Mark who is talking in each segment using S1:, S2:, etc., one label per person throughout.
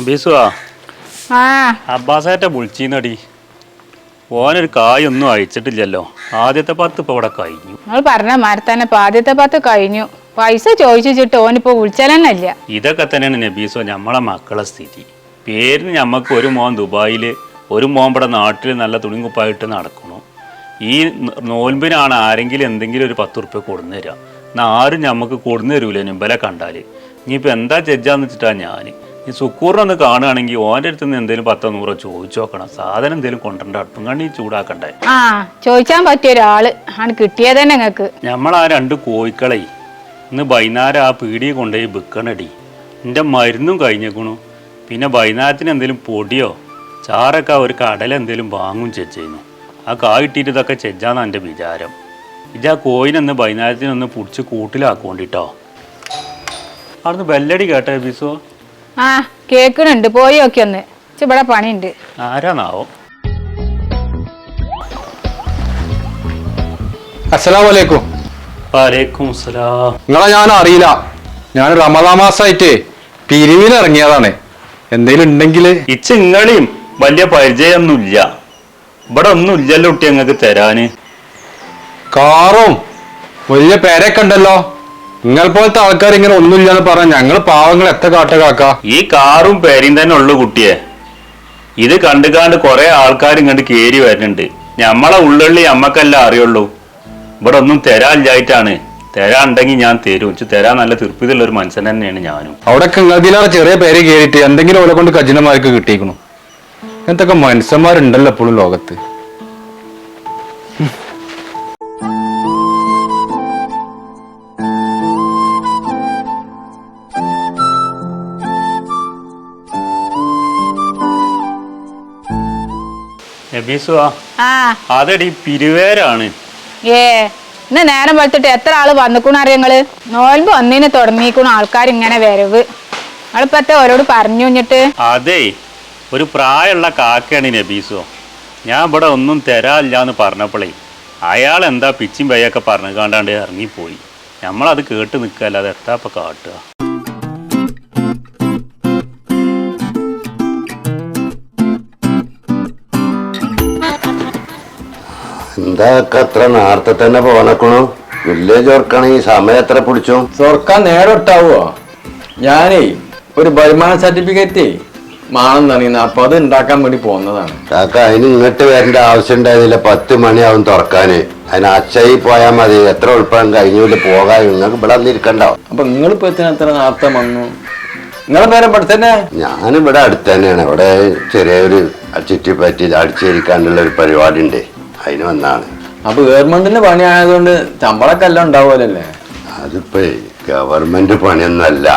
S1: ബീസുവാ
S2: ആ.
S1: അബ്ബാസേറ്റ വിളിച്ചീന്നടി. ഓനൊരു കായൊന്നും അയച്ചിട്ടില്ലല്ലോ. ആദ്യത്തെ പത്ത് ഇപ്പൊ ഇവിടെ കഴിഞ്ഞു.
S2: നിങ്ങൾ പറഞ്ഞ മാതിരി തന്നെ ഇപ്പൊ ആദ്യത്തെ പത്ത് കഴിഞ്ഞു. പൈസ ചോദിച്ചിട്ട് ഓനിപ്പോ വിളിച്ചാലല്ല
S1: ഇതൊക്കെ തന്നെയാണ് നബീസോ നമ്മളെ മക്കളെ സ്ഥിതി. പേരിന് ഞമ്മക്ക് ഒരു മോൻ ദുബായിൽ ഒരു മോൻ ഇവിടെ നാട്ടിൽ നല്ല തുണിങ്കുപ്പായിട്ട് നടക്കണു. ഈ നോൽമ്പിനാണ് നോൻപിനാണ് ആരെങ്കിലും എന്തെങ്കിലും ഒരു പത്ത് ഉറുപ്പ്യ കൊടുന്നു തരിക എന്നാൽ ആരും ഞമ്മക്ക് കൊടുന്നു തരൂല നിമ്പലെ കണ്ടാൽ ഇനിയിപ്പോൾ എന്താ ജഡ്ജാന്ന് വെച്ചിട്ടാ ഞാൻ ഈ സുക്കൂറിനൊന്ന് കാണുകയാണെങ്കിൽ ഓന്റെ അടുത്ത് നിന്ന് എന്തെങ്കിലും പത്തോ നൂറോ ചോദിച്ചു നോക്കണം. സാധനം എന്തെങ്കിലും കൊണ്ടുവരണ്ട. അടുപ്പും കണ്ണി ചൂടാക്കണ്ടേ?
S2: ആ ചോദിച്ചാൻ പറ്റിയ ഒരാൾ. ആണ് കിട്ടിയത് തന്നെ നിങ്ങക്ക്
S1: നമ്മൾ ആ രണ്ട് കോഴിക്കളെ. ഇന്ന് വൈകുന്നേരം ആ പീടിയെ കൊണ്ടുപോയി വിൽക്കണടി. എന്റെ മരുന്നും കഴിഞ്ഞേക്കണു. പിന്നെ വൈകുന്നേരത്തിന് എന്തെങ്കിലും പൊടിയോ ചാറൊക്കെ ഒരു കടല എന്തെങ്കിലും വാങ്ങും ചെച്ചേന്നു ആ കാ കിട്ടിയിട്ട് ഇതൊക്കെ ചെജ്ജാന്ന് എന്റെ വിചാരം. ഇത് ആ കോയിനൊന്ന് വൈകുന്നേരത്തിനൊന്ന് പിടിച്ച് കൂട്ടിലാക്കോണ്ടിട്ടോ. അവിടുന്ന് ബെല്ലടി കേട്ടോ ബീസോ
S2: ആ കേക്കണുണ്ട് പോയി ഒക്കെ ഒന്ന്. ഇവിടെ പണിയുണ്ട്.
S1: ആരാന്നാവോ
S3: അസ്സലാമു അലൈക്കും
S1: വലൈക്കും സലാം
S3: നിങ്ങളെ ഞാൻ അറിയില്ല. ഞാൻ റമദാ മാസമായിട്ട് പിരിവിൽ ഇറങ്ങിയതാണ് എന്തേലും ഉണ്ടെങ്കിൽ
S1: ഇച്ച ഇങ്ങളെയും വലിയ പരിചയമൊന്നുമില്ല ഇവിടെ ഒന്നും ഇല്ലല്ലോ കുട്ടി ഞങ്ങൾക്ക് തരാന്.
S3: കാറും വലിയ പേരൊക്കെ ഉണ്ടല്ലോ. നിങ്ങൾ പോലത്തെ ആൾക്കാർ ഇങ്ങനെ ഒന്നുമില്ലാന്ന് പറഞ്ഞ ഞങ്ങൾ പാവങ്ങൾ എത്ര കാട്ട കാക്ക
S1: ഈ കാറും പേരും തന്നെ ഉള്ളു കുട്ടിയെ. ഇത് കണ്ടു കണ്ട് കുറെ ആൾക്കാർ ഇങ്ങോട്ട് കേറി വരുന്നുണ്ട് ഞമ്മളെ ഉള്ളുള്ളി നമ്മക്കല്ല അറിയുള്ളൂ. ഇവിടെ ഒന്നും തരാനില്ലായിട്ടാണ്. തരാണ്ടെങ്കിൽ ഞാൻ തരും. തരാ തരാൻ നല്ല തീർപ്പിതുള്ള ഒരു മനുഷ്യൻ തന്നെയാണ് ഞാനും.
S3: അവിടെ നിങ്ങളതിലേറെ ചെറിയ പേര് കയറിയിട്ട് എന്തെങ്കിലും ഓലെ കൊണ്ട് കജിനമാർക്ക് കിട്ടിയിരിക്കണു എന്തൊക്കെ മനുഷ്യന്മാരുണ്ടല്ലോ എപ്പോഴും ലോകത്ത്.
S1: അതെടി പിരിവേരാണ്.
S2: ഏ ഇന്ന് നേരം വെളുത്തിട്ട് എത്ര ആൾ വന്നിക്കണു അറിയങ്ങൾ നോൽമ്പ് ഒന്നിനെ തുടങ്ങിക്കണു ആൾക്കാർ ഇങ്ങനെ വരവ് നിങ്ങളിപ്പത്തെ ഓരോട് പറഞ്ഞു കഴിഞ്ഞിട്ട്
S1: അതെ ഒരു പ്രായമുള്ള കാക്കയാണ് നബീസോ. ഞാൻ ഇവിടെ ഒന്നും തരാല്ല എന്ന് പറഞ്ഞപ്പോഴേ അയാൾ എന്താ പിച്ചും പയ്യൊക്കെ പറഞ്ഞു കാണ്ടാണ്ട് ഇറങ്ങിപ്പോയി. നമ്മളത് കേട്ട് നിൽക്കല്ലാതെ അത് എത്താ ഇപ്പൊ കാട്ടുക?
S4: എന്താ ഒക്കെ അത്ര നേരത്തെ തന്നെ പോണക്കണു വില്ലേജ് ഓർക്കാണെങ്കിൽ സമയം എത്ര പിടിച്ചു?
S5: സ്വർക്കാൻ നേരം ഇട്ടാവോ ഞാനേ ഒരു വരുമാന സർട്ടിഫിക്കറ്റ് മാണം തണിയുന്ന അപ്പൊ അത് ഉണ്ടാക്കാൻ വേണ്ടി പോകുന്നതാണ്.
S4: കാക്ക അതിന് ഇങ്ങോട്ട് വരേണ്ട ആവശ്യം ഉണ്ടായിരുന്നില്ല. പത്ത് മണിയാവും തുറക്കാന്. അതിന് അച്ഛയിൽ പോയാൽ മതി. എത്ര എളുപ്പം കഴിഞ്ഞൂല പോകാൻ നിങ്ങൾക്ക് ഇവിടെ വന്നിരിക്കണ്ടോ
S5: അപ്പൊ നിങ്ങൾ ഇപ്പൊ എത്ര നേരത്തെ വന്നു? നിങ്ങളെ പേരെ പഠിത്തന്നെ
S4: ഞാനിവിടെ അടുത്ത് തന്നെയാണ്. ഇവിടെ ചെറിയൊരു ചുറ്റിപ്പറ്റി അടിച്ചേരിക്കാനുള്ള ഒരു പരിപാടി ഉണ്ട് അതിന് വന്നാണ്.
S5: അപ്പൊ ഗവൺമെന്റിന്റെ പണി ആയതുകൊണ്ട് ശമ്പളമൊക്കെ എല്ലാം ഉണ്ടാവുമല്ലേ
S4: അതിപ്പോ ഗവൺമെന്റ് പണിയൊന്നല്ല.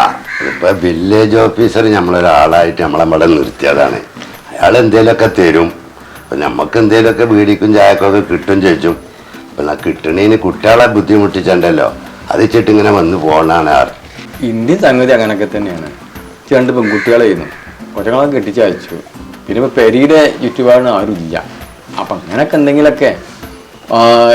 S4: ഇപ്പൊ വില്ലേജ് ഓഫീസർ നമ്മളൊരാളായിട്ട് നമ്മളവിടെ നിർത്തിയതാണ്. അയാൾ എന്തേലൊക്കെ തരും. അപ്പൊ നമുക്ക് എന്തേലൊക്കെ വീടിക്കും ചായക്കൊക്കെ കിട്ടും ചോദിച്ചു അപ്പൊ കിട്ടണേന് കുട്ടികളെ ബുദ്ധിമുട്ടിച്ചണ്ടല്ലോ. അത് ചിട്ട് ഇങ്ങനെ വന്ന് പോകണാണ് ആർ
S5: ഇന്ത്യൻ സംഗതി അങ്ങനെയൊക്കെ തന്നെയാണ്. രണ്ട് പെൺകുട്ടികളെ കൊച്ചങ്ങളെ കെട്ടിച്ച് അയച്ചു പിന്നെ ഇപ്പൊ പെരിയുടെ ചുറ്റുപാടിന് ആരും ഇല്ല അപ്പൊ അങ്ങനെയൊക്കെ എന്തെങ്കിലുമൊക്കെ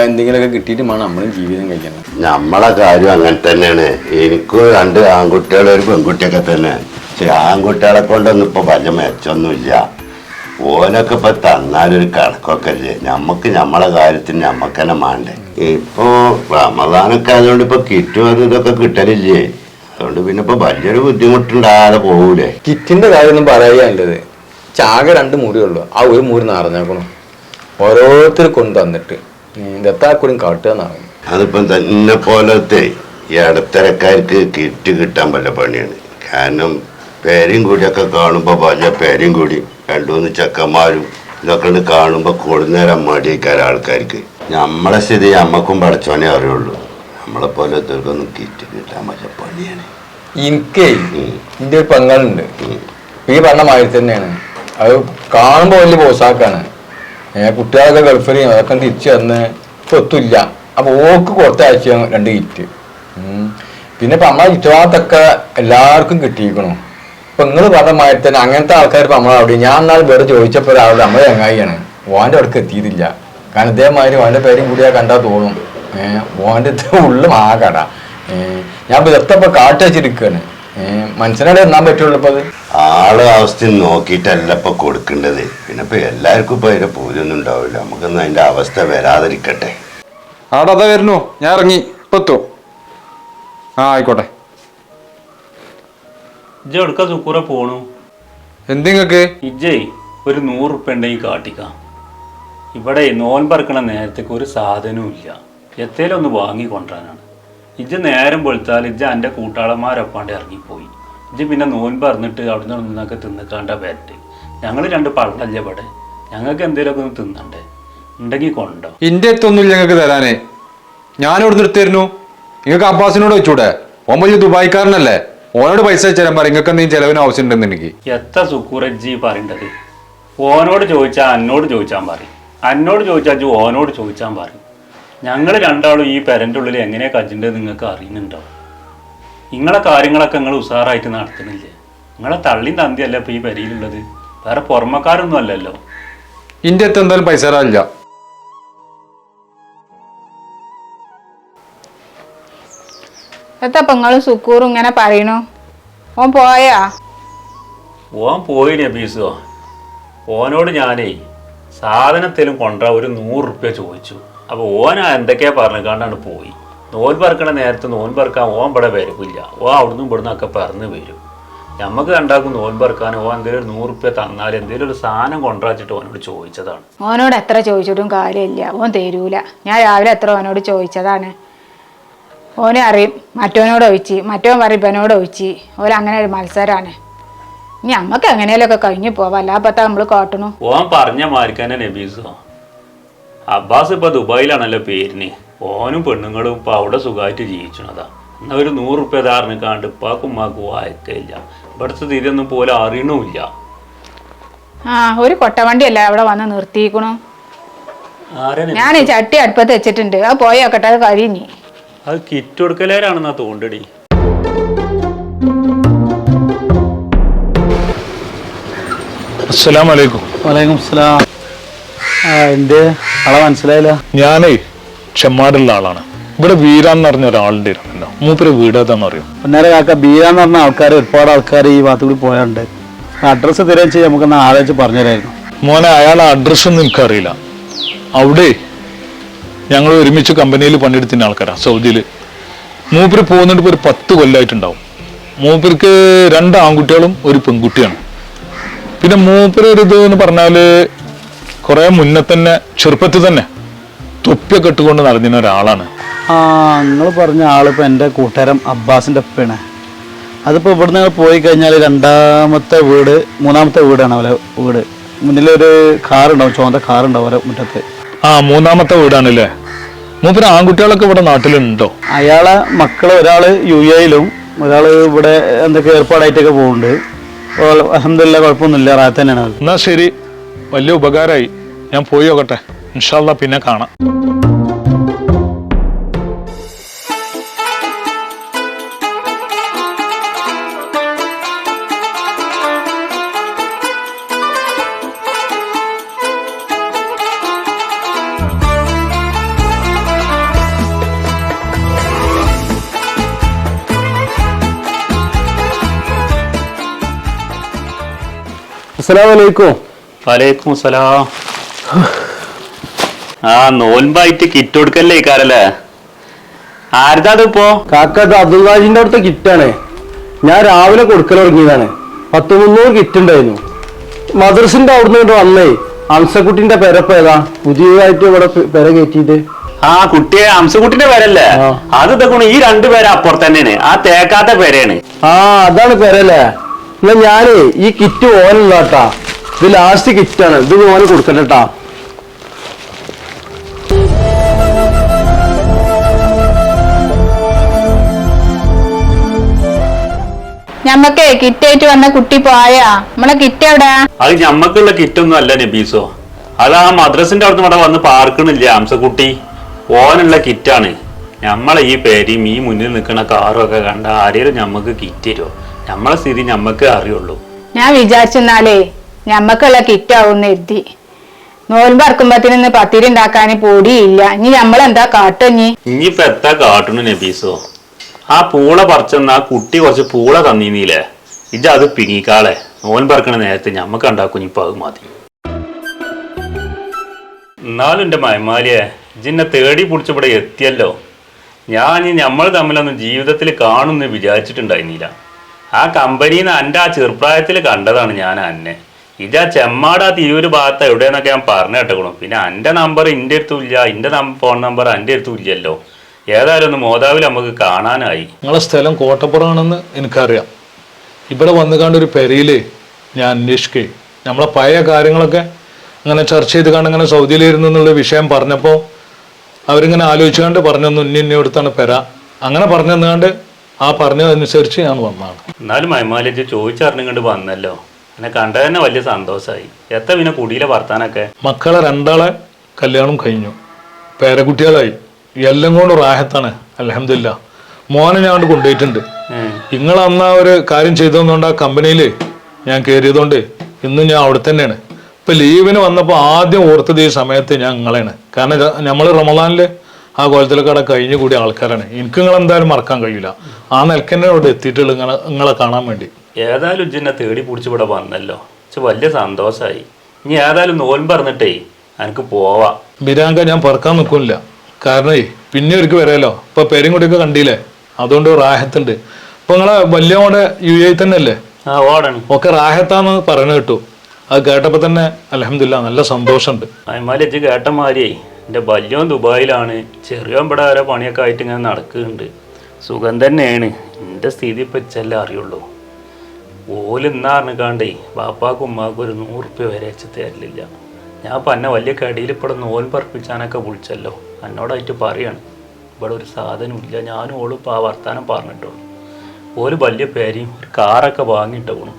S5: എന്തെങ്കിലുമൊക്കെ കിട്ടിയിട്ട് വേണം നമ്മളും ജീവിതം കഴിക്കണം
S4: നമ്മളെ കാര്യം അങ്ങനെ തന്നെയാണ്. എനിക്കും രണ്ട് ആൺകുട്ടികളും ഒരു പെൺകുട്ടിയൊക്കെ തന്നെ. പക്ഷെ ആൺകുട്ടികളെ കൊണ്ടൊന്നും ഇപ്പൊ വലിയ മെച്ചൊന്നുമില്ല. ഓനൊക്കെ ഇപ്പൊ തന്നാലൊരു കണക്കൊക്കെ ഇല്ലേ? നമുക്ക് നമ്മളെ കാര്യത്തിന് നമ്മക്ക് തന്നെ മാണ്ടേ. ഇപ്പൊ റമദാനൊക്കെ ആയതുകൊണ്ട് ഇപ്പൊ കിറ്റും അതും ഇതൊക്കെ കിട്ടലില്ലേ? അതുകൊണ്ട് പിന്നെ ഇപ്പൊ വലിയൊരു ബുദ്ധിമുട്ടുണ്ടാകാതെ പോകൂലേ
S5: കിറ്റിന്റെ കാര്യമൊന്നും പറയാനുള്ളത് ചാക രണ്ട് മുറിയുള്ളൂ ആ ഒരു മുറി നിറഞ്ഞേക്കണം. ഓരോരുത്തർ കൊണ്ട് തന്നിട്ട് ദത്താക്കൂടിയും കാട്ടുക എന്നാണ്.
S4: അതിപ്പം തന്നെ പോലത്തെ ഈ ഇടത്തരക്കാർക്ക് കിറ്റ് കിട്ടാൻ വല്ല പണിയാണ്. കാരണം പേരും കൂടിയൊക്കെ കാണുമ്പോൾ പല പേരും കൂടി രണ്ടു മൂന്ന് ചെക്കന്മാരും ഇതൊക്കെ കാണുമ്പോൾ കൊടുന്നേരം മടിയേക്കാര ആൾക്കാർക്ക്. നമ്മളെ സ്ഥിതി അമ്മക്കും പഠിച്ചോനെ അറിയുള്ളൂ. നമ്മളെ പോലെ പോലത്തെവർക്കൊന്നും കിറ്റ് കിട്ടാൻ പറ്റ പണിയാണ്.
S5: എനിക്ക് എന്റെ ഒരു പെങ്ങളുണ്ട്. ഈ പറഞ്ഞ മാതിരി തന്നെയാണ്. അത് കാണുമ്പോൾ വലിയ പോസാക്കാണ് കുട്ടികളൊക്കെ ഗൾഫിൽ അതൊക്കെ തിരിച്ചു വന്ന് ഇപ്പൊ ഒത്തില്ല അപ്പൊ ഓക്ക് കൊടുത്തയച്ച രണ്ട് കിറ്റ്. പിന്നെ ഇപ്പൊ നമ്മളെ ചുറ്റുപാടത്തൊക്കെ എല്ലാവർക്കും കിട്ടിയിരിക്കണു. ഇപ്പൊ നിങ്ങൾ പറഞ്ഞ മാതിരി തന്നെ അങ്ങനത്തെ ആൾക്കാർ ഇപ്പൊ നമ്മളവിടെ ഞാൻ എന്നാൽ വേറെ ചോദിച്ചപ്പോൾ ഒരാളുടെ നമ്മളെ ചങ്ങായിയാണ്. ഓന്റെ അവിടെ എത്തിയിട്ടില്ല. കാരണം ഇതേമാതിരി ഓന്റെ പേരും കൂടിയാ കണ്ടാ തോന്നും. ഓന്റെ ഉള്ളും ആകട. ഞാൻ ഇപ്പൊ എത്തപ്പോ മനസ്സിനോട് എന്നാൻ പറ്റുള്ളൂ ഇപ്പൊ അത്?
S4: ആൾ അവസ്ഥ നോക്കിയിട്ടല്ല ഇപ്പൊ കൊടുക്കേണ്ടത്. പിന്നെ ഇപ്പൊ എല്ലാവർക്കും ഇപ്പൊ അതിന്റെ പൂജയൊന്നും ഉണ്ടാവില്ല. നമുക്കൊന്നും അതിന്റെ അവസ്ഥ വരാതിരിക്കട്ടെ.
S3: ആടെ അതാ വരുന്നു. ഞാൻ ഇറങ്ങി. ഇപ്പൊ എത്തും. ആ ആയിക്കോട്ടെ.
S1: ഇജ്ജ് എടുക്ക സുക്കൂറ പോണു?
S3: എന്തിങ്ങക്ക്
S1: ഇജ്ജേ ഒരു നൂറ് ഉപ്പ ഉണ്ടെങ്കിൽ കാട്ടിക്കാം. ഇവിടെ നോൻപറക്കണ നേരത്തേക്ക് ഒരു സാധനവും ഇല്ല. എത്തേലും ഒന്ന് വാങ്ങി കൊണ്ടുവരാനാണ്. ഇജ്ജ് നേരം പൊളിച്ചാൽ ഇജ്ജ് എന്റെ കൂട്ടാളന്മാരൊപ്പാണ്ട് ഇറങ്ങിപ്പോയി. ഇജ്ജ് പിന്നെ നോൻപ് അറിഞ്ഞിട്ട് അവിടുന്ന് നിന്നൊക്കെ തിന്നിക്കാണ്ട വരട്ടെ. ഞങ്ങൾ രണ്ട് പള്ളല്ല ഇവിടെ? ഞങ്ങൾക്ക് എന്തെങ്കിലുമൊക്കെ ഒന്ന് തിന്നണ്ടേ? ഉണ്ടെങ്കിൽ കൊണ്ടോ.
S3: ഇന്റെ അടുത്തൊന്നും ഞങ്ങൾക്ക് തരാനേ. ഞാൻ ഇവിടെ നിർത്തിയിരുന്നു നിങ്ങൾക്ക് അബ്ബാസിനോട് വെച്ചൂടെ ഓൻ വലിയ ദുബായിക്കാരനല്ലേ? ഓനോട് പൈസ വെച്ചാൽ പറയും. നിങ്ങൾക്ക് എന്തെങ്കിലും ചെലവിന് ആവശ്യം ഉണ്ടെന്നുണ്ടെങ്കിൽ
S1: എത്ര സുക്കൂറജ്ജി പറയേണ്ടത്? ഓനോട് ചോദിച്ചാൽ അന്നോട് ചോദിച്ചാൻ പറയും. അന്നോട് ചോദിച്ചാൽ ഓനോട് ചോദിച്ചാൻ പറയും. ഞങ്ങൾ രണ്ടാളും ഈ പെരന്റെ ഉള്ളിൽ എങ്ങനെ കജിന്റെ നിങ്ങൾക്ക് അറിയുന്നുണ്ടോ? നിങ്ങളെ കാര്യങ്ങളൊക്കെ നിങ്ങൾ ഉഷാറായിട്ട് നടത്തുന്നില്ലേ? നിങ്ങളെ തള്ളിയും തന്തിയല്ല ഇപ്പോൾ ഈ പെരയിലുള്ളത്? വേറെ പുറമക്കാരൊന്നും അല്ലല്ലോ.
S3: ഇന്ത്യ എന്തായാലും പൈസ തരാനില്ല.
S2: എത്താ പെങ്ങൾ സുക്കൂറും ഇങ്ങനെ പറയണു? ഓൻ പോയാ?
S1: ഓൻ പോയി നബീസോ ഓനോട് ഞാനേ സാധനത്തിലും കൊണ്ട ഒരു നൂറ് റുപ്യ ചോദിച്ചു. അപ്പോൾ ഓൻ എന്തൊക്കെയാ പറഞ്ഞുകൊണ്ടാണ് പോയി. നോൻ പറക്കണ നേരത്തെ നോൻ പറക്കാൻ ഓൻ ഇവിടെ വരവില്ല ഓ അവിടുന്ന് ഇവിടുന്ന് ഒക്കെ പറന്ന് വരും. നമുക്ക് ഉണ്ടാക്കും നോൻ പറക്കാൻ ഓ എന്തെങ്കിലും ഒരു നൂറ് റുപ്യ തന്നാൽ എന്തെങ്കിലും ഒരു സാധനം കൊണ്ടുവച്ചിട്ട് ഓനോട് ചോദിച്ചതാണ്.
S2: ഓനോട് എത്ര ചോദിച്ചിട്ടും കാര്യമില്ല. ഓൻ തരൂല. ഞാൻ രാവിലെ എത്ര ഓനോട് ചോദിച്ചതാണ്. ഓനെ അറിയും. മറ്റോനോട് ഒഴിച്ച് മറ്റോൻ പറയും ഇവനോട് ഒഴിച്ച് ഓരങ്ങനെ അങ്ങനെ ഒരു മത്സരമാണ് ഇനി നമുക്ക് എങ്ങനെയൊക്കെ കഴിഞ്ഞു പോവാം. അല്ലാപ്പത്താ നമ്മൾ കാട്ടണു.
S1: ഓൻ പറഞ്ഞ മാരിക്കാനെ നബീസോ. അബ്ബാസ് ഇപ്പൊ ദുബായിലാണല്ലോ പേരിന്. ഓനും പെണ്ണുങ്ങളും ഇപ്പൊ അവിടെ സുഖമായിട്ട് ജീവിച്ചണതാ. എന്നാ ഒരു നൂറ് റുപ്യ ധാരണ കാണ്ട് ഉപ്പാക്കും ഉമ്മാക്കും അയക്കില്ല ഇവിടുത്തെ തിരിയൊന്നും പോലെ അറിയണമില്ല
S2: ആ ഒരു കൊട്ടവണ്ടിയല്ല അവിടെ വന്ന് നിർത്തിക്കണു? ഞാൻ ഈ ചട്ടി അടുപ്പത്ത് വെച്ചിട്ടുണ്ട്. അത് പോയി നോക്കട്ടെ അത് കഴിഞ്ഞി
S1: അത് കിറ്റ് കൊടുക്കലേരാണെന്നാ തോണ്ടടി
S6: അസ്സലാമലൈക്കും
S7: വലൈക്കും എന്റെ ആളെ മനസ്സിലായില്ല.
S6: ഞാനേ ചെമ്മാടുള്ള ആളാണ്. ഇവിടെ വീരാന്ന് പറഞ്ഞ ഒരാളുടെ ഇരുന്നല്ലോ മൂപ്പര് വീട് അറിയും
S7: കാക്ക ബീര പറഞ്ഞ ആൾക്കാർ ഒരുപാട് ആൾക്കാർ ഈ ഭാഗത്ത് പോയാണ്ട് അഡ്രസ് അഡ്രസ്സ് തരാൻ ചെയ്യാൻ നമുക്ക് ആലോചിച്ച് പറഞ്ഞുതരായിരുന്നു.
S6: മോനെ അയാളെ അഡ്രസ്സൊന്നും എനിക്കറിയില്ല. അവിടെ ഞങ്ങൾ ഒരുമിച്ച് കമ്പനിയിൽ പണിയെടുത്തിന ആൾക്കാരാ സൗദിയിൽ മൂപ്പര് പോകുന്നിട്ട് ഇപ്പൊ ഒരു പത്ത് കൊല്ലമായിട്ടുണ്ടാവും മൂപ്പർക്ക് രണ്ട് ആൺകുട്ടികളും ഒരു പെൺകുട്ടിയാണ്. പിന്നെ മൂപ്പര് ഒരു ഇത് എന്ന് പറഞ്ഞാൽ കുറെ മുന്നേ തന്നെ ചെറുപ്പത്തിൽ തന്നെ തൊപ്പിയൊക്കെ കെട്ടുകൊണ്ട് നടന്നിരുന്ന ഒരാളാണ്.
S7: ആ നിങ്ങൾ പറഞ്ഞ ആളിപ്പോൾ എന്റെ കൂട്ടുകാരൻ അബ്ബാസിന്റെ ഒപ്പയാണ് അതിപ്പോൾ ഇവിടെ നിങ്ങൾ പോയി കഴിഞ്ഞാൽ രണ്ടാമത്തെ വീട് മൂന്നാമത്തെ വീടാണ് അവരെ വീട്. മുന്നിലൊരു കാറുണ്ടാവും ചോന്ത കാറുണ്ടാവും അവരെ മുറ്റത്ത്.
S6: ആ മൂന്നാമത്തെ വീടാണല്ലേ? മൂപ്പര് ആൺകുട്ടികളൊക്കെ ഇവിടെ നാട്ടിലുണ്ടോ?
S7: അയാളെ മക്കൾ ഒരാൾ യു എയിലും ഒരാൾ ഇവിടെ എന്തൊക്കെ ഏർപ്പാടായിട്ടൊക്കെ പോകുന്നുണ്ട് അഹമ്മദില്ല കുഴപ്പമൊന്നുമില്ല റാത്തന്നെയാണ്
S6: എന്നാ ശരി. വലിയ ഉപകാരമായി ഞാൻ പോയി നോക്കട്ടെ. ഇൻഷാല്ല പിന്നെ കാണാം.
S7: അസ്സലാം വലൈക്കും
S1: സലാം. ആ നോൻപായിട്ട് കിറ്റ് കൊടുക്കല്ലേ കാരല്ലേ ആരുതാത് ഇപ്പോ?
S7: കാക്ക അത് അബ്ദുൽവാജിന്റെ അടുത്ത കിറ്റാണ് ഞാൻ രാവിലെ കൊടുക്കൽ തുടങ്ങിയതാണ്. പത്ത് മുന്നൂറ് കിറ്റ് ഉണ്ടായിരുന്നു. മദ്രസിന്റെ അവിടുന്ന് കൊണ്ട് വന്നേ. അംസക്കുട്ടിന്റെ പെരപ്പ ഏതാ? പുതിയതായിട്ട് ഇവിടെ പേര കയറ്റിയിട്ട്.
S1: ആ കുട്ടിയെ അംസക്കുട്ടിന്റെ പേരല്ലേ അത് ഇതൊക്കെ ഈ രണ്ടു പേര് അപ്പുറത്ത് തന്നെയാണ്. ആ തേക്കാത്ത പേരാണ്
S7: ആ അതാണ് പേരല്ലേ എന്നാ ഞാനേ ഈ കിറ്റ് ഓനുള്ളാട്ടാ ഇത് ലാസ്റ്റ് കിറ്റാണ്. ഇത് മോനെ കൊടുക്കട്ടാ
S2: ഞമ്മക്കേ കിറ്റായിട്ട് വന്ന കുട്ടി പോയാ. നമ്മളെ കിറ്റ് എവിടാ?
S1: അത് ഞമ്മക്കുള്ള കിറ്റൊന്നും അല്ല നബീസോ. അത് ആ മദ്രസിന്റെ അവിടുന്ന് ഇവിടെ വന്ന് പാർക്കണില്ല അംസക്കുട്ടി. ഓനുള്ള കിറ്റാണ്. നമ്മളെ ഈ പേരും ഈ മുന്നിൽ നിൽക്കുന്ന കാറും ഒക്കെ കണ്ട ആരെയും ഞമ്മക്ക് കിറ്റ് തരുമോ നമ്മളെ സ്ഥിതി ഞമ്മക്ക് അറിയുള്ളൂ.
S2: ഞാൻ വിചാരിച്ചെന്നാലേ ഞമ്മക്കുള്ള കിറ്റ് ആവുന്ന എഴുതി നോൽമ്പ് ഇറക്കുമ്പത്തിനൊന്ന് പത്തിരി ഉണ്ടാക്കാൻ പൊടിയില്ല. ഇനി നമ്മളെന്താ കാട്ടുഞ്ഞി
S1: ഇനിയിപ്പോ എത്താ കാട്ടണു നബീസോ. ആ പൂള പറിച്ചെന്ന കുട്ടി കുറച്ച് പൂള തന്നീന്നില്ലേ ഇജ അത് പിങ്ങിക്കാളെ. പറക്കണ നേരത്തെ ഞമ്മക്ക് ഉണ്ടാക്കും ഇപ്പൊ അത് മതി. എന്നാലും എന്റെ മയമാലിയെ ഇജിന്നെ തേടി പിടിച്ചിവിടെ എത്തിയല്ലോ. ഞാൻ നമ്മൾ തമ്മിലൊന്നും ജീവിതത്തിൽ കാണുമെന്ന് വിചാരിച്ചിട്ടുണ്ടായിരുന്നില്ല. ആ കമ്പനിന്ന് നിന്ന് എന്റെ ആ ചെറുപ്രായത്തിൽ കണ്ടതാണ് ഞാൻ അന്നെ. ഇജാ ചെമ്മാട് ആ തിരൂര് ഭാഗത്ത് എവിടെയെന്നൊക്കെ ഞാൻ പറഞ്ഞു കേട്ടക്കണം പിന്നെ എന്റെ നമ്പർ എന്റെ അടുത്തും ഇല്ല എന്റെ ഫോൺ നമ്പർ എന്റെ അടുത്തും ഇല്ലല്ലോ. ഏതായാലും ഒന്ന് മോതാവിൽ നമുക്ക് കാണാനായി.
S6: നിങ്ങളെ സ്ഥലം കോട്ടപ്പുറമാണെന്ന് എനിക്കറിയാം. ഇവിടെ വന്നു കണ്ട ഒരു പെരയിൽ ഞാൻ അന്വേഷിക്കേ. നമ്മളെ പഴയ കാര്യങ്ങളൊക്കെ അങ്ങനെ ചർച്ച ചെയ്ത് കണ്ട് ഇങ്ങനെ സൗദിയിലിരുന്നു എന്നുള്ള വിഷയം പറഞ്ഞപ്പോൾ അവരിങ്ങനെ ആലോചിച്ചുകൊണ്ട് പറഞ്ഞു ഉന്നി ഉന്നി അടുത്താണ് പെര. അങ്ങനെ പറഞ്ഞു തന്നുകൊണ്ട് ആ പറഞ്ഞതനുസരിച്ച് ഞാൻ വന്നതാണ്.
S1: എന്നാലും മയമാലിജ് ചോദിച്ചറിഞ്ഞുകൊണ്ട് വന്നല്ലോ. എന്നെ കണ്ടത് തന്നെ വലിയ സന്തോഷമായി എത്ര പിന്നെ കുടിയിലെ വർത്താനൊക്കെ?
S6: മക്കളെ രണ്ടാളെ കല്യാണം കഴിഞ്ഞു. പേരക്കുട്ടികളായി. എല്ലാം കൊണ്ട് റാഹത്താണ്. അലഹമില്ല മോനെ ഞാൻ കൊണ്ട് കൊണ്ടുപോയിട്ടുണ്ട്. നിങ്ങൾ അന്ന് ആ ഒരു കാര്യം ചെയ്തതുകൊണ്ട് ആ കമ്പനിയിൽ ഞാൻ കയറിയതുകൊണ്ട് ഇന്ന് ഞാൻ അവിടെ തന്നെയാണ്. ഇപ്പൊ ലീവിന് വന്നപ്പോൾ ആദ്യം ഓർത്തത് ഈ സമയത്ത് ഞാൻ നിങ്ങളെയാണ് കാരണം നമ്മൾ റമദാനിൽ ആ കോലത്തിലൊക്കെ കട കഴിഞ്ഞു കൂടിയ ആൾക്കാരാണ്. എനിക്ക് നിങ്ങൾ എന്തായാലും മറക്കാൻ കഴിയില്ല. ആ നിലക്കന്നെ അവിടെ എത്തിയിട്ടുള്ളൂ നിങ്ങളെ നിങ്ങളെ കാണാൻ വേണ്ടി.
S1: ഏതായാലും ഇജ്ജെന്നെ തേടി പിടിച്ച് ഇവിടെ വന്നല്ലോ. പക്ഷെ വലിയ സന്തോഷമായി ഇനി ഏതായാലും നോലും പറഞ്ഞിട്ടേ എനിക്ക് പോവാ.
S6: ബിരാങ്ക ഞാൻ പറക്കാൻ നിൽക്കില്ല കാരണം പിന്നെ ഒരിക്കൽ വരാലോ? ഇപ്പൊ പേരും കണ്ടില്ലേ? അതുകൊണ്ട് റാഹത്തുണ്ട്. ഇപ്പൊ നിങ്ങളെ വലിയ കൂടെ യു എ തന്നെ അല്ലേ
S1: ആ ഓടാണ്.
S6: ഒക്കെ റാഹത്താന്ന് പറഞ്ഞു കേട്ടു. അത് കേട്ടപ്പോ തന്നെ അലഹമില്ല നല്ല സന്തോഷമുണ്ട്.
S1: അമ്മാലി ഇജ്ജ് കേട്ട മാതിരിയേ എന്റെ വല്യോൻ ദുബായിലാണ്. ചെറിയോൻ ഇവിടെ വരെ പണിയൊക്കെ ആയിട്ട് ഇങ്ങനെ നടക്കുന്നുണ്ട്. സുഖം തന്നെയാണ്. എന്റെ സ്ഥിതി ഇപ്പം ഇച്ചല്ലേ അറിയുള്ളൂ. ഓൽ ഇന്നാ അറിഞ്ഞിക്കാണ്ടേ ബാപ്പാക്കും ഉമ്മാക്കും ഒരു നൂറുപ്യ വരെ വെച്ച് തരലില്ല ഞാൻ ഇപ്പം എന്നെ വലിയ കടിയിൽ ഇപ്പോൾ നോൻ പറപ്പിച്ചാനൊക്കെ വിളിച്ചല്ലോ. എന്നോടായിട്ട് പറയാണ്. ഇവിടെ ഒരു സാധനമില്ല ഞാനും ഓളും ഇപ്പോൾ ആ വർത്താനം പറഞ്ഞിട്ടുള്ളൂ ഓൽ വലിയ പേരെയും ഒരു കാറൊക്കെ വാങ്ങിയിട്ട് പോകണം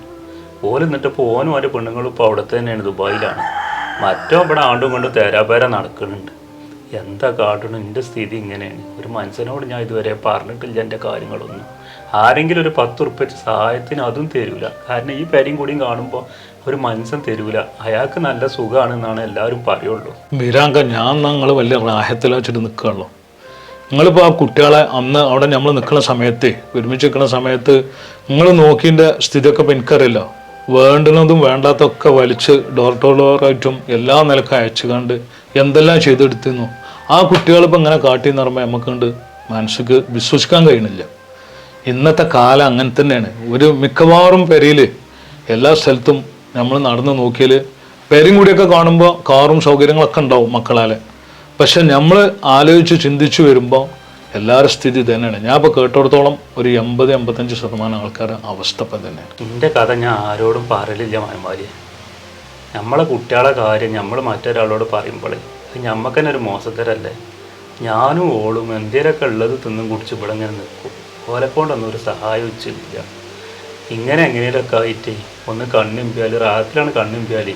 S1: ഓൽ എന്നിട്ട് ഇപ്പോൾ ഓനും ഓന്റെ പെണ്ണുങ്ങളും ഇപ്പോൾ അവിടെ തന്നെയാണ് ദുബായിലാണ്. മറ്റോ ഇവിടെ ആണ്ടും കൊണ്ട് തേരാപേര നടക്കുന്നുണ്ട്. എന്താ കാട്ടണം എന്റെ സ്ഥിതി ഇങ്ങനെയാണ്. ഒരു മനുഷ്യനോട് ഞാൻ ഇതുവരെ പറഞ്ഞിട്ടില്ല എന്റെ കാര്യങ്ങളൊന്നും. ആരെങ്കിലും ഒരു പത്ത് ഉറുപ്പിച്ച് സഹായത്തിന് അതും തരൂല. കാരണം ഈ പേരെയും കൂടിയും കാണുമ്പോൾ ഒരു മനുഷ്യൻ തരൂല. അയാൾക്ക് നല്ല സുഖമാണെന്നാണ് എല്ലാവരും പറയുള്ളൂ.
S6: വീരാങ്ക ഞാൻ നിങ്ങൾ വലിയ റാഹത്തിൽ വെച്ചിട്ട് നിൽക്കുകയുള്ളൂ നിങ്ങളിപ്പോൾ ആ കുട്ടികളെ അന്ന് അവിടെ നമ്മൾ നിൽക്കുന്ന സമയത്ത് ഒരുമിച്ച് നിൽക്കുന്ന സമയത്ത് നിങ്ങൾ നോക്കിന്റെ സ്ഥിതിയൊക്കെ ഇപ്പം എനിക്കറിയില്ല. വേണ്ടുന്നതും വേണ്ടാത്തൊക്കെ വലിച്ച് ഡോർ ടു ഡോറായിട്ടും എല്ലാ നിലക്കും അയച്ചു കണ്ട് എന്തെല്ലാം ചെയ്തെടുത്തിരുന്നു. ആ കുട്ടികളിപ്പോൾ ഇങ്ങനെ കാട്ടി പറയുമ്പോൾ നമുക്കുണ്ട് മനസ്സിക്ക് വിശ്വസിക്കാൻ കഴിയണില്ല. ഇന്നത്തെ കാലം അങ്ങനെ തന്നെയാണ്. ഒരു മിക്കവാറും പെരയിൽ എല്ലാ സ്ഥലത്തും നമ്മൾ നടന്ന് നോക്കിയാൽ പേരും കൂടിയൊക്കെ കാണുമ്പോൾ കാറും സൗകര്യങ്ങളൊക്കെ ഉണ്ടാവും മക്കളാലെ. പക്ഷെ നമ്മൾ ആലോചിച്ച് ചിന്തിച്ച് വരുമ്പോൾ എല്ലാവരുടെ സ്ഥിതി തന്നെയാണ് ഞാൻ ഇപ്പോൾ കേട്ടിടത്തോളം ഒരു എൺപത് എൺപത്തഞ്ച് ശതമാനം ആൾക്കാരുടെ അവസ്ഥ ഇപ്പം തന്നെയാണ്
S1: എന്റെ കഥ ഞാൻ ആരോടും പറയലില്ല മയന്മാരെ നമ്മളെ കുട്ടികളെ കാര്യം നമ്മൾ മറ്റൊരാളോട് പറയുമ്പോൾ ഞമ്മക്ക് തന്നെ ഒരു മോശത്തരല്ലേ? ഞാനും ഓളും എന്തേലൊക്കെ ഉള്ളത് തിന്നും കുടിച്ച് ഇവിടെ ഇങ്ങനെ നിൽക്കും ഓലെക്കൊണ്ടൊന്നും ഒരു സഹായം വെച്ചില്ല ഇങ്ങനെ എങ്ങനെയൊക്കെ ആയിട്ട് ഒന്ന് കണ്ണിമ്പിയാൽ റാത്തിലാണ് കണ്ണിമ്പിയാൽ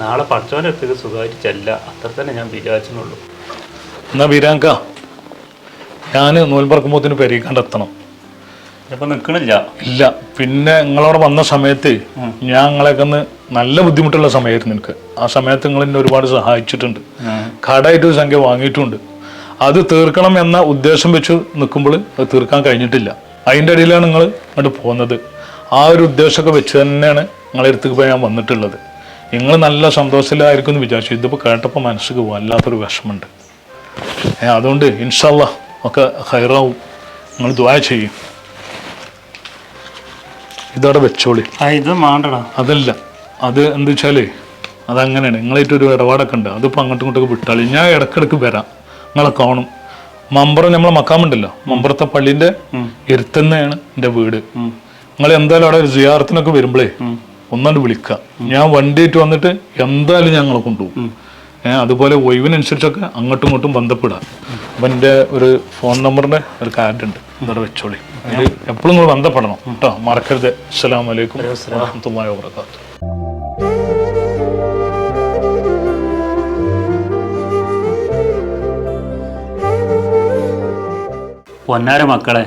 S1: നാളെ പഠിച്ചവന്റെ അടുത്തേക്ക് സുഖമായിട്ട് ചെല്ല. അത്ര തന്നെ ഞാൻ വിചാരിച്ചെന്നുള്ളൂ
S6: എന്നാ ബിരാങ്ക ഞാൻ നൂൽപ്പറക്കുമ്പോത്തിന് പെരുകി കണ്ടെത്തണം
S1: ഇപ്പം നിൽക്കണില്ല
S6: ഇല്ല പിന്നെ നിങ്ങളവിടെ വന്ന സമയത്ത് ഞാൻ നിങ്ങളെയൊക്കെ ഒന്ന് നല്ല ബുദ്ധിമുട്ടുള്ള സമയമായിരുന്നു എനിക്ക്. ആ സമയത്ത് നിങ്ങൾ എന്നെ ഒരുപാട് സഹായിച്ചിട്ടുണ്ട്. കടമായിട്ട് ഒരു സംഖ്യ വാങ്ങിയിട്ടുണ്ട്. അത് തീർക്കണം എന്ന ഉദ്ദേശം വെച്ച് നിൽക്കുമ്പോൾ അത് തീർക്കാൻ കഴിഞ്ഞിട്ടില്ല. അതിന്റെ ഇടയിലാണ് നിങ്ങൾ അങ്ങോട്ട് പോകുന്നത്. ആ ഒരു ഉദ്ദേശമൊക്കെ വെച്ച് തന്നെയാണ് നിങ്ങളെ അടുത്തേക്ക് പോയി ഞാൻ വന്നിട്ടുള്ളത്. നിങ്ങൾ നല്ല സന്തോഷത്തിലായിരിക്കും എന്ന് വിചാരിച്ചു. ഇതിപ്പോൾ കേട്ടപ്പോൾ മനസ്സിക്ക് വല്ലാത്തൊരു വിഷമമുണ്ട്. ഏ, അതുകൊണ്ട് ഇൻഷല്ല ഒക്കെ ഹൈറാവും. നിങ്ങൾ ദ്വായ ചെയ്യും. ഇതവിടെ വെച്ചോളി.
S1: ആ ഇത് മാണ്ടടാ.
S6: അതല്ല. അത് എന്താ വെച്ചാൽ അതങ്ങനെയാണ്. നിങ്ങളായിട്ടൊരു ഇടപാടൊക്കെ ഉണ്ട്. അതിപ്പോൾ അങ്ങോട്ടും ഇങ്ങോട്ടൊക്കെ വിട്ടാളി. ഞാൻ ഇടക്കിടക്ക് വരാം. നിങ്ങളെ കാണും. മമ്പറം നമ്മളെ മക്കാമുണ്ടല്ലോ മമ്പറത്തെ പള്ളിന്റെ ഇരുത്തന്നെയാണ് എന്റെ വീട്. നിങ്ങൾ എന്തായാലും അവിടെ ഒരു സിയാറത്തിനൊക്കെ വരുമ്പോഴേ ഒന്നാണ്ട് വിളിക്കുക ഞാൻ വണ്ടിയിട്ട് വന്നിട്ട് എന്തായാലും ഞങ്ങളെ കൊണ്ടുപോകും. ഏഹ് അതുപോലെ ഒഴിവിനനുസരിച്ചൊക്കെ അങ്ങോട്ടും ഇങ്ങോട്ടും ബന്ധപ്പെടാം അപ്പം എന്റെ ഒരു ഫോൺ നമ്പറിന്റെ ഒരു കാർഡ് ഉണ്ട്. അതവിടെ വെച്ചോളി. എപ്പോഴും നിങ്ങൾ ബന്ധപ്പെടണം കേട്ടോ. മറക്കരുത്. അസ്സലാമു അലൈക്കും വറഹ്മത്തുള്ളാഹി
S1: പൊന്നാര മക്കളെ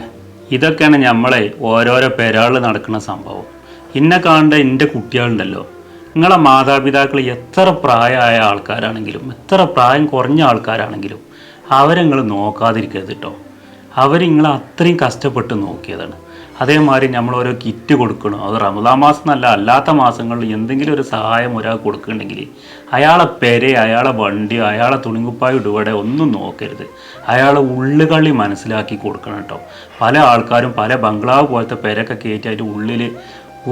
S1: ഇതൊക്കെയാണ് നമ്മളെ ഓരോരോ പെരാളിൽ നടക്കുന്ന സംഭവം. ഇന്നെ കാണേണ്ട എന്റെ കുട്ടികളുണ്ടല്ലോ. നിങ്ങളെ മാതാപിതാക്കൾ എത്ര പ്രായമായ ആൾക്കാരാണെങ്കിലും എത്ര പ്രായം കുറഞ്ഞ ആൾക്കാരാണെങ്കിലും അവരെ നിങ്ങൾ നോക്കാതിരിക്കരുത് കേട്ടോ അവർ നിങ്ങളെ അത്രയും കഷ്ടപ്പെട്ട് നോക്കിയതാണ്. അതേമാതിരി നമ്മൾ ഓരോ കിറ്റ് കൊടുക്കണം. അത് റമദാ മാസം എന്നല്ല അല്ലാത്ത മാസങ്ങളിൽ എന്തെങ്കിലും ഒരു സഹായം ഒരാൾ കൊടുക്കുന്നുണ്ടെങ്കിൽ അയാളെ പെരെ അയാളെ വണ്ടി അയാളെ തുണിങ്ങുപ്പായ ഇടുവടെ ഒന്നും നോക്കരുത്. അയാളെ ഉള്ളുകളി മനസ്സിലാക്കി കൊടുക്കണം കേട്ടോ പല ആൾക്കാരും പല ബംഗ്ലാവ് പോലത്തെ പെരൊക്കെ അതിന്റെ ഉള്ളിൽ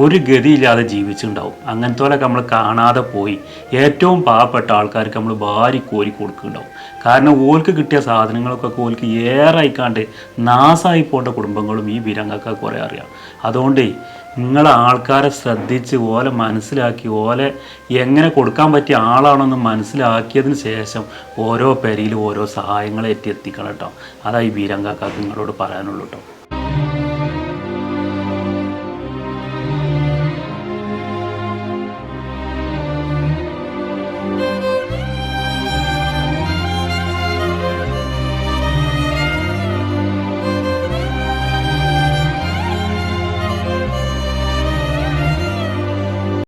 S1: ഒരു ഗതിയില്ലാതെ ജീവിച്ചിട്ടുണ്ടാവും. അങ്ങനത്തോലൊക്കെ നമ്മൾ കാണാതെ പോയി. ഏറ്റവും പാവപ്പെട്ട ആൾക്കാർക്ക് നമ്മൾ ഭാരി കോരി കൊടുക്കുന്നുണ്ടാവും കാരണം ഓൽക്ക് കിട്ടിയ സാധനങ്ങളൊക്കെ ഓൽക്ക് ഏറെ ആയിക്കാണ്ട് നാസായി പോണ്ട കുടുംബങ്ങളും ഈ വിരങ്ങൾക്ക് കുറേ അറിയാം. അതുകൊണ്ട് നിങ്ങളെ ആൾക്കാരെ ശ്രദ്ധിച്ച് ഓലെ മനസ്സിലാക്കി ഓലെ എങ്ങനെ കൊടുക്കാൻ പറ്റിയ ആളാണെന്ന് മനസ്സിലാക്കിയതിന് ശേഷം ഓരോ പെരയിലും ഓരോ സഹായങ്ങളെ എത്തി എത്തിക്കണം കേട്ടോ. അതാ ഈ വീരങ്കാക്കാക്ക് നിങ്ങളോട് പറയാനുള്ളൂ കേട്ടോ.